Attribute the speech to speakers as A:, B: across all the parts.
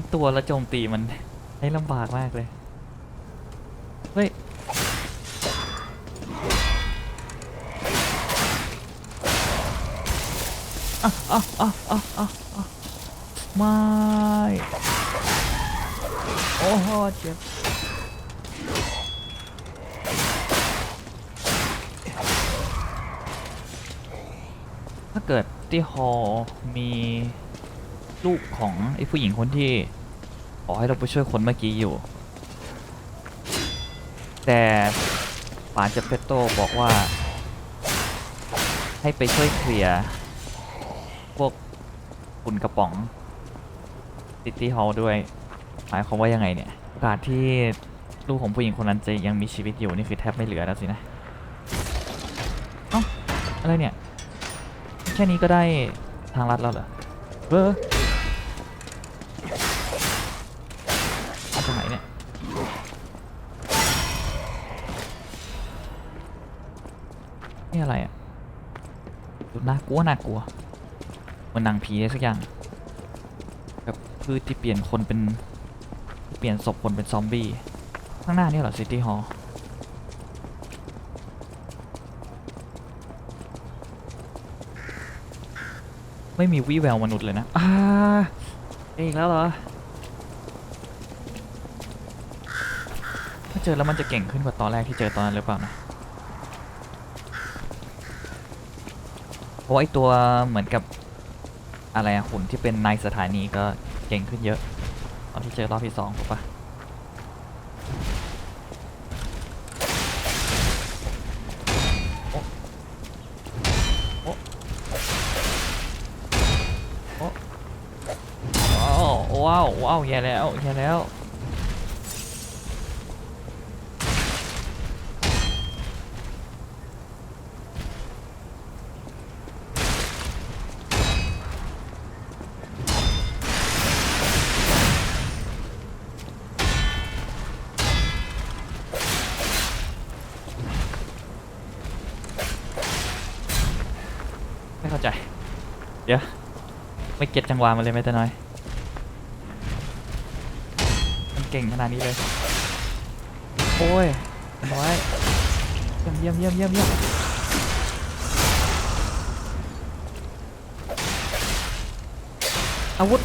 A: งตัวแล้วโจมตีมันได้ลำบากมากเลย เฮ้ย อะอะอะอะอะอะไม่ โอ้โหเจ็บถ้าเกิดที่ฮอมี ลูกของไอ้ผู้หญิงคนที่ขอให้เราไปช่วยคนเมื่อกี้อยู่ แต่ปานเจเปโตบอกว่า ให้ไปช่วยเคลียร์พวกฝุ่นกระป๋องซิตี้ฮอลด้วย หมายความว่ายังไงเนี่ยโอกาสที่ลูกของผู้หญิงคนนั้นจะยังมีชีวิตอยู่นี่คือแทบไม่เหลือแล้วสินะเอ้าอะไรเนี่ย แค่นี้ก็ได้ทางลัดแล้วเหรอเออ นี่อะไรอะดูน่ากลัวน่ากลัวเหมันหนังผีอะไรสักอย่างแบบพืชที่เปลี่ยนคนเป็น เปลี่ยนศพคนเป็นซอมบี้ ข้างหน้านี่เหรอซิตี้ฮอลล์ไม่มีวี่แววมนุษย์เลยนะ อ่าเจออีกแล้วเหรอ ถ้าเจอแล้วมันจะเก่งขึ้นกว่าตอนแรกที่เจอตอนนั้นหรือเปล่านะ เพ ราะไอตัวเหมือนกับอะไรอะหุ่นที่เป็นในสถานีก็เก่งขึ้นเยอะตอนที่เจอรอบที่สองถูกปะโอ้โอ้ว้าวว้าวว้าวแย่แล้วแย่แล้ว ไม่เข้าใจ เดี๋ยว ไม่เก็ตจังหวะมันเลยแม้แต่น้อย มันเก่งขนาดนี้เลย โอ้ยน้อยเยี่ยมเยี่ยมเยี่ยมเยี่ยมเยี่ยมอาวุธ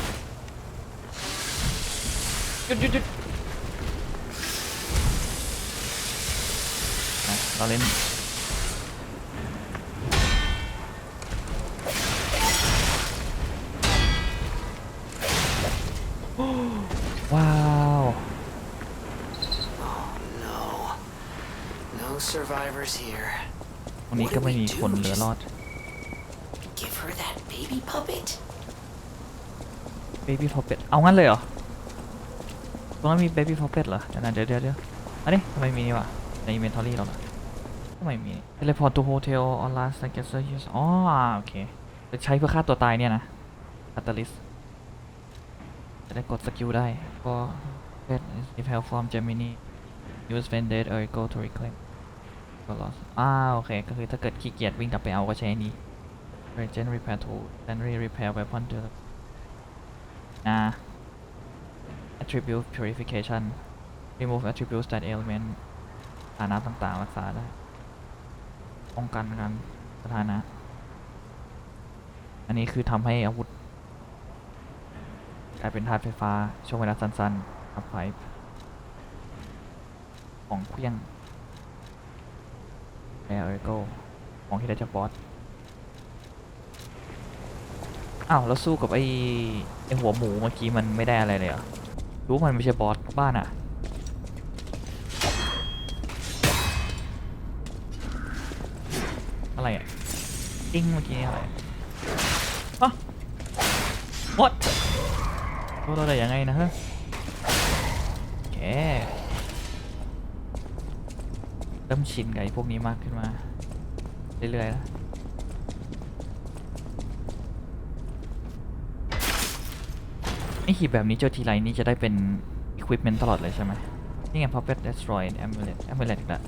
A: หยุดหยุดหยุดเราเล่น
B: No survivors here.
A: ตรงนี้ก็ไม่มีคนเหลือรอด
B: Give her that baby puppet?
A: Baby Puppet เอางั้นเลยเหรอ ตรงนั้นมี Baby Puppet เหรอเดี๋ยวนะเดี๋ยวเดี๋ยวเดี๋ยวอันนี้ทำไมมีนี่วะ ใน inventory เราเหรอทำไมมี Teleport to hotel on last I guess use อ๋อโอเคจะใช้เพื่อฆ่าตัวตายเนี่ยนะ Catalyst จะได้กดสกิลได้ก็ Get if help from Gemini use when dead or go to reclaim ก็ lost อ่าโอเค ก็คือถ้าเกิดขี้เกียจวิ่งกลับไปเอาก็ใช้นี้ Regen repair tool Henry repair weapon to นะ attribute purification remove attributes that element ฐานะต่างๆ รักษาได้ป้องกันกันสถานะ อันนี้คือทำให้อาวุธ กลายเป็นธาตุไฟฟ้า ช่วงเวลาสั้นๆอัพไฟของเครื่อง แอร์โกของที่ได้จากบอส อ้าว แล้วสู้กับไอ้ไอ้หัวหมูเมื่อกี้มันไม่ได้อะไรเลยเหรอ รู้มันไม่ใช่บอสบ้านอะ อะไรอะติ้งเมื่อกี้นี่อะไรฮะ what รู้เราได้ยังไงนะฮะโอเค เริ่มชินกับไอพวกนี้มากขึ้นมา เรื่อยๆแล้วไอหีบแบบนี้เจอทีไรนี่จะได้เป็น equipment ตลอดเลยใช่ไหมนี่ไง puppet destroy amulet amulet อีกแล้ว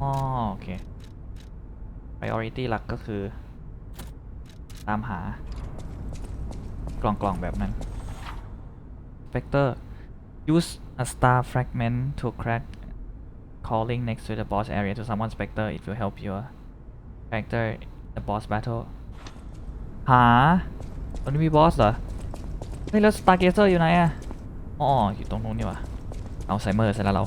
A: อ๋อโอเค priority หลักก็คือ ตามหากล่องกล่องๆแบบนั้น Spectre use a star fragment to crack calling next to the boss area to summon Spectre it will help your character in the boss battle หาตรงนี้มีบอสเหรอเฮ้ยแล้ว Stargazer อยู่ไหนอะอ๋อ อยู่ตรงนู้นนี่ว่าเอาไซเมอร์เสร็จแล้วเรา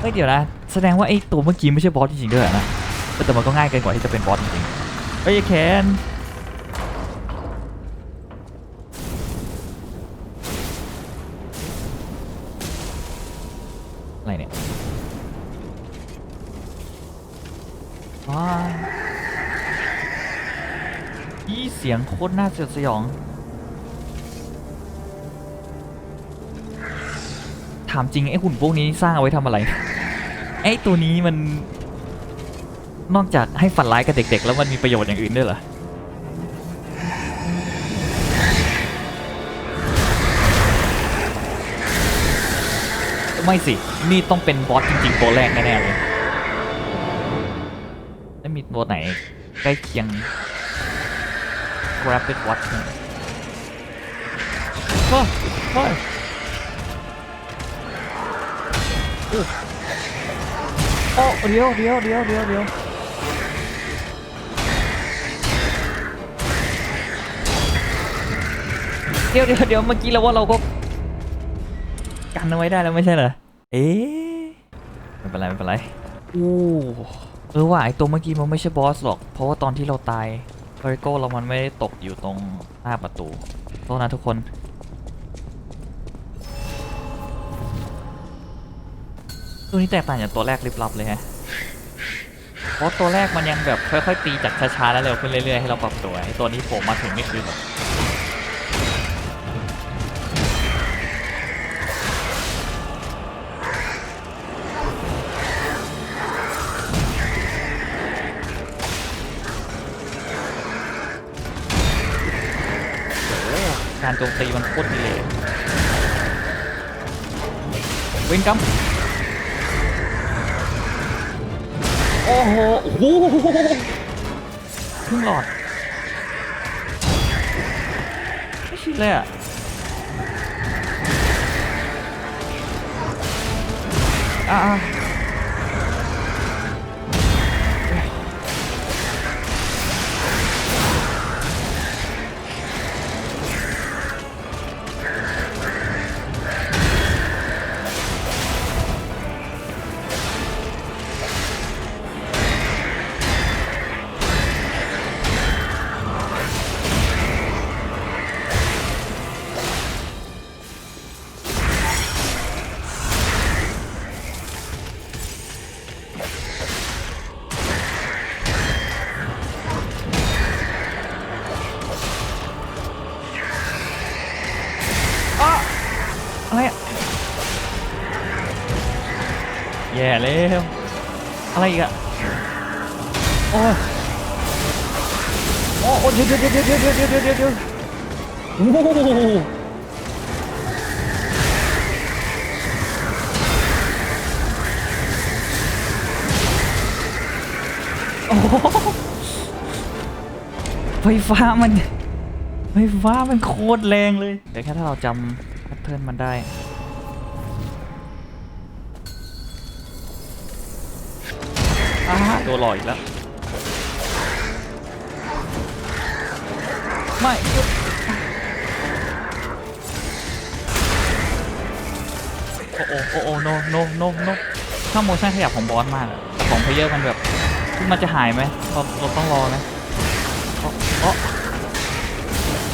A: เฮ้ยเดี๋ยวนะ แสดงว่าไอ้ตัวเมื่อกี้ไม่ใช่บอสจริงๆด้วยนะ แต่มันก็ง่ายเกินกว่าที่จะเป็นบอสจริงๆเฮ้ยแคน อะไรเนี่ยว้าวอีเสียงโคตรน่าสยดสยอง ถามจริงไอ้หุ่นพวกนี้สร้างเอาไว้ทำอะไร ไอ้ตัวนี้มัน นอกจากให้ฝันร้ายกับเด็กๆ แล้วมันมีประโยชน์อย่างอื่นด้วยเหรอ ไม่สิ นี่ต้องเป็นบอสจริงๆตัวแรกแน่ๆเลย แล้วมีตัวไหนใกล้เคียง Rapid Watch เนี่ยว้าว้าโอ้เดี๋ยวเดียวเดียวเดียวเดียวเดียวเดียวเมื่อกี้เราว่าเราก็ กันเอาไว้ได้แล้วไม่ใช่เหรอ เอ๊ะไม่เป็นไรไม่เป็นไรอู้เออว่าไอตัวเมื่อกี้มันไม่ใช่บอสหรอก เพราะว่าตอนที่เราตายบริโก้เรามันไม่ได้ตกอยู่ตรงหน้าประตูโทษนะทุกคนตัวนี้แตกต่างจากตัวแรกลิบลับเลยฮะ เพราะตัวแรกมันยังแบบค่อยๆตีจากช้าๆแล้วเร็วขึ้นเรื่อยๆให้เราปรับตัวไอตัวนี้โผล่มาถึงนี่คือแบบ การโจมตีมันโคตรดีเลยเว้นกรรมโอ้โหโอ้โหครึ่งหลอดไม่ชินเลยอะอะ ย่แล้วอะไรอีกอะโอ้ยโอ้โอ้เดี๋ยวเดี๋ยวเดี๋ยวเดี๋ยวเดี๋ยวเดี๋ยวเดี๋ยวเดี๋ยวเดี๋ยวโอ้โหโอ้โหไฟฟ้ามันไฟฟ้ามันโคตรแรงเลยเดี๋ยวแค่ถ้าเราจำแพทเทิร์นมันได้ อ่าโดนหลอกอีกแล้ว ไม่หยุดโอ้โอ้โอ้โอ้ no no no no ถ้าโมชั่นขยับของบอสมากอะแต่ของเพลเยอร์มันแบบมันจะหายไหมเราเราต้องรอไหมโอ้โอ้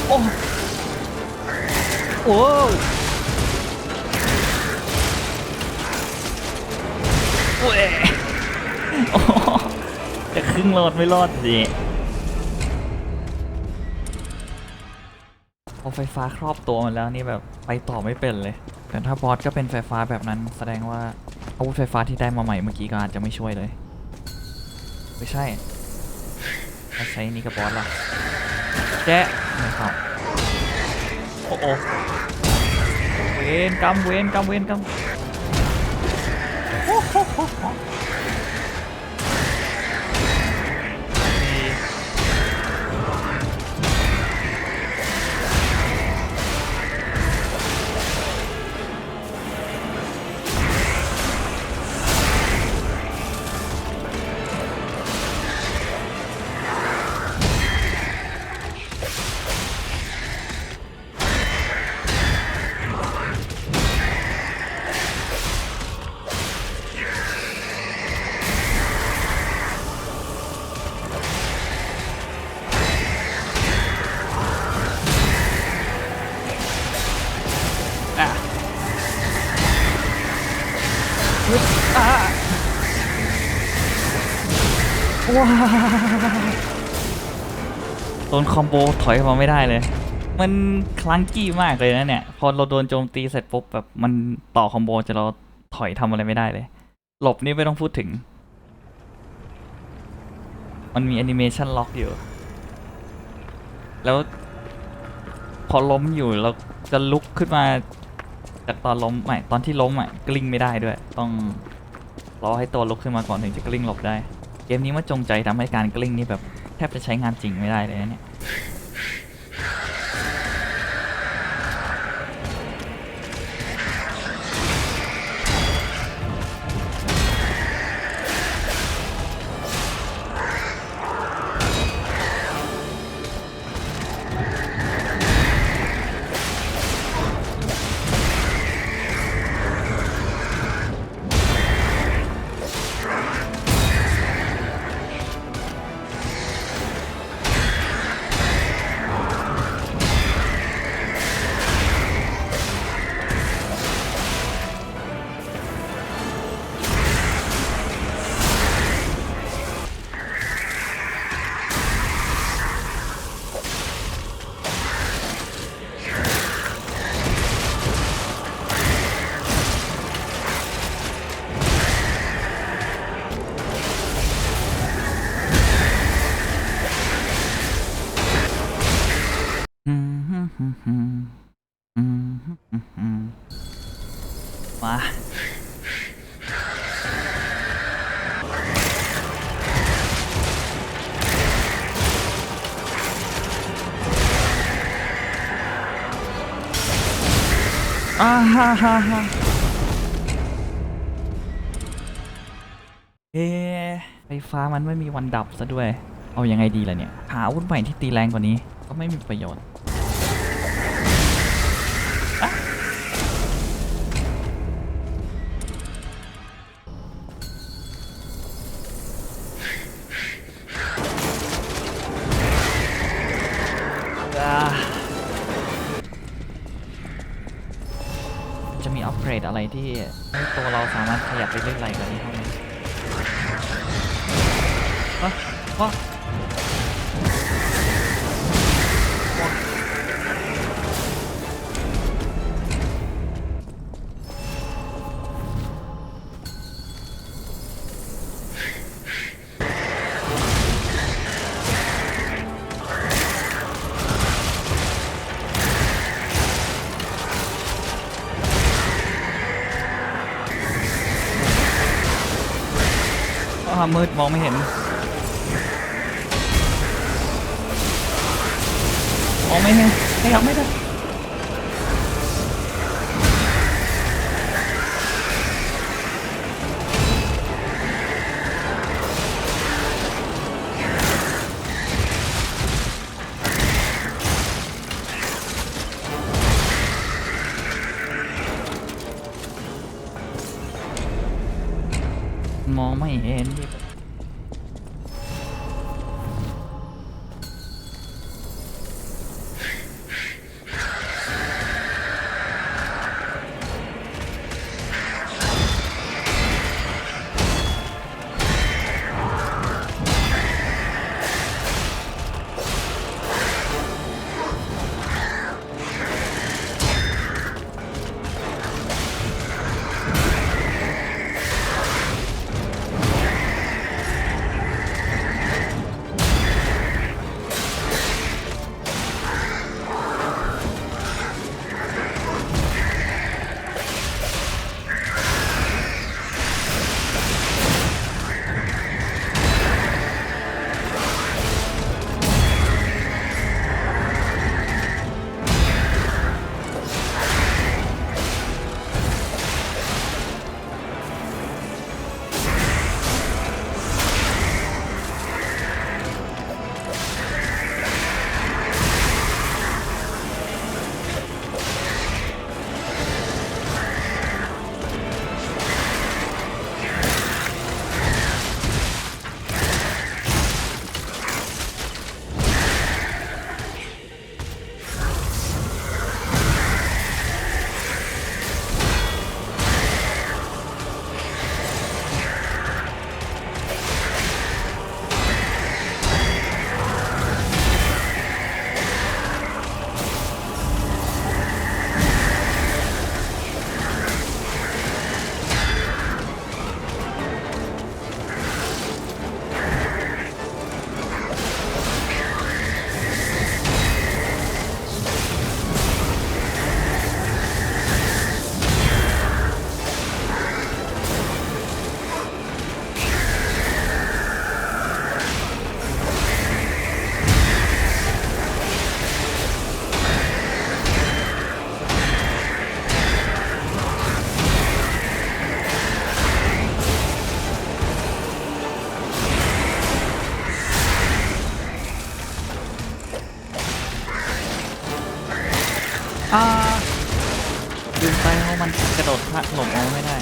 A: โอ้โอ้โอ้ยโอ้โห จะครึ่งรอดไม่รอดสิพอไฟฟ้าครอบตัวมันแล้วนี่แบบไปต่อไม่เป็นเลย แต่ถ้าบอสก็เป็นไฟฟ้าแบบนั้น แสดงว่าอาวุธไฟฟ้าที่ได้มาใหม่เมื่อกี้ก็อาจจะไม่ช่วยเลย ไม่ใช่ถ้าใช้นี่กับบอสล่ะแจ๊ะไม่เข้าโอ้โอเวนกรรมเวนกรรมเวนกร ว้าโดนคอมโบถอยมาไม่ได้เลย มันคลังกี้มากเลยนะเนี่ย พอเราโดนโจมตีเสร็จปุ๊บแบบมันต่อคอมโบจะเราถอยทำอะไรไม่ได้เลย หลบนี่ไม่ต้องพูดถึง มันมีแอนิเมชันล็อกอยู่ แล้ว พอล้มอยู่เราจะลุกขึ้นมาจากตอนล้มไม่ตอนที่ล้มอะกลิ้งไม่ได้ด้วย ต้องรอให้ตัวลุกขึ้นมาก่อนถึงจะกลิ้งหลบได้ เกมนี้มาจงใจทำให้การกลิ้งนี่แบบแทบจะใช้งานจริงไม่ได้เลยนะเนี่ย ฮ่าฮ่าฮ่าเอไฟฟ้ามันไม่มีวันดับซะด้วย เอายังไงดีล่ะเนี่ย หาอาวุธใหม่ที่ตีแรงกว่านี้ ก็ไม่มีประโยชน์ อ่ามืดมองไม่เห็น มองไม่เห็นขยับไม่ได้มองไม่เห็น อ่าลืมไปว่ามันกระโดดพลัดหลบเอาไม่ได้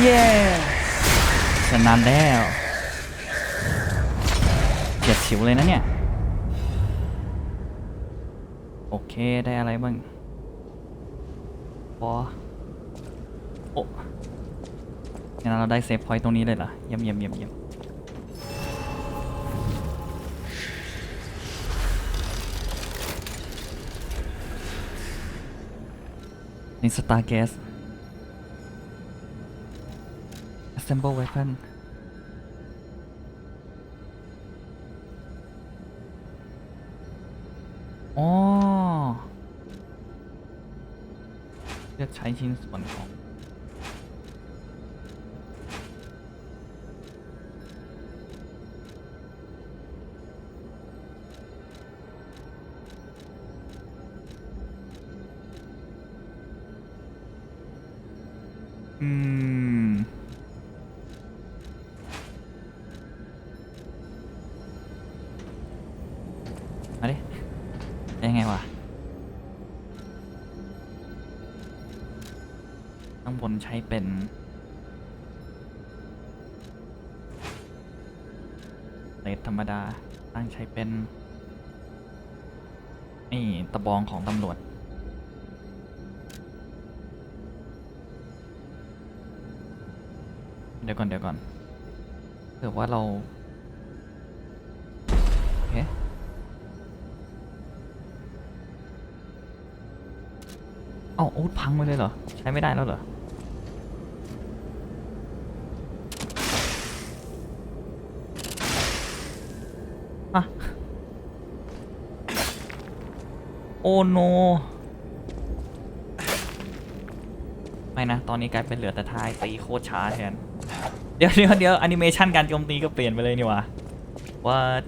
A: เย้ชนะแล้วเจ็ดสิวเลยนะเนี่ย โอเคได้อะไรบ้างบอโอ้งั้นเราได้เซฟพอยต์ตรงนี้เลยเหรอเยี่ยมเยี่ยมเยี่ยมเยี่ยมนี่สตาร์เกส assemble weapon อ๋อเลือกใช้ชิ้นส่วนของ เลดธรรมดา ตั้งใช้เป็นนี่ตะบองของตำรวจ เดี๋ยวก่อนเดี๋ยวก่อนเผื่อว่าเราโอเคเอ้าอาวุธพังไปเลยเหรอ ใช้ไม่ได้แล้วเหรอ อะ โอ้โน ไม่นะ ตอนนี้กลายเป็นเหลือแต่ท้ายตีโคตรช้าแทน เดี๋ยวเดี๋ยวเดี๋ยวแอนิเมชันการโจมตีก็เปลี่ยนไปเลยนี่วะว่า What